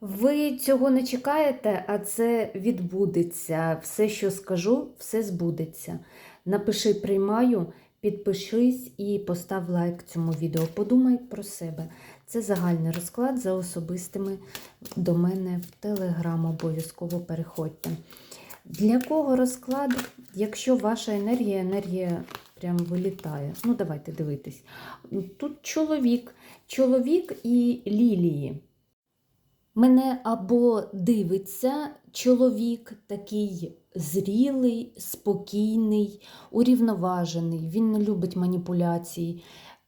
Ви цього не чекаєте, а це відбудеться. Все, що скажу, все збудеться. Напиши приймаю, підпишись і постав лайк цьому відео. Подумай про себе. Це загальний розклад за особистими до мене в Телеграм. Обов'язково переходьте. Для кого розклад, якщо ваша енергія, енергія прям вилітає. Ну, давайте дивитись. Тут чоловік, чоловік і лілії. Мене або дивиться чоловік такий зрілий, спокійний, урівноважений, він не любить маніпуляцій.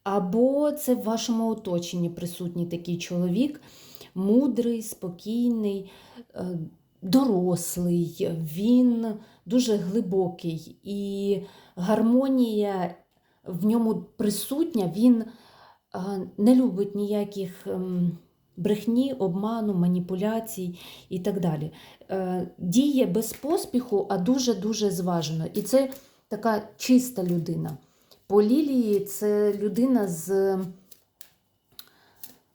Або це в вашому оточенні присутній такий чоловік, мудрий, спокійний, е, дорослий, він дуже глибокий і гармонія в ньому присутня, він е, не любить ніяких. Брехні, обману, маніпуляцій і так далі. Е, Діє без поспіху, а дуже-дуже зважено. І це така чиста людина. По лілії це людина з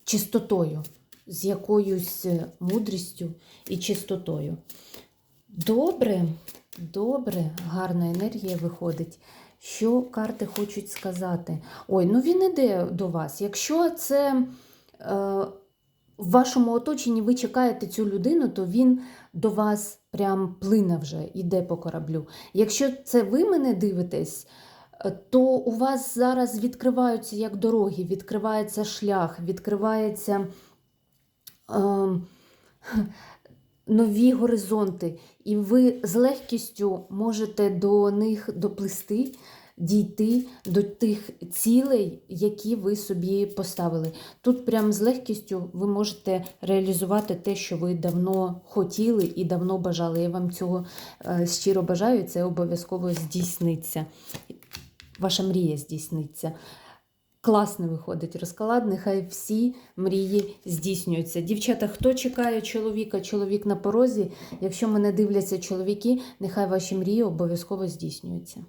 чистотою, з якоюсь мудрістю і чистотою. Добре, добре, гарна енергія виходить. Що карти хочуть сказати? Ой, ну він іде до вас. Якщо це. Е, в вашому оточенні ви чекаєте цю людину, то він до вас прям плине вже, іде по кораблю. Якщо це ви мене дивитесь, е, то у вас зараз відкриваються як дороги, відкривається шлях, відкриваються е, нові горизонти, і ви з легкістю можете до них доплисти. Дійти до тих цілей, які ви собі поставили. Тут прям з легкістю ви можете реалізувати те, що ви давно хотіли і давно бажали. Я вам цього е, щиро бажаю, це обов'язково здійсниться. Ваша мрія здійсниться. Класний виходить розклад, нехай всі мрії здійснюються. Дівчата, хто чекає чоловіка, чоловік на порозі. Якщо мене дивляться чоловіки, нехай ваші мрії обов'язково здійснюються.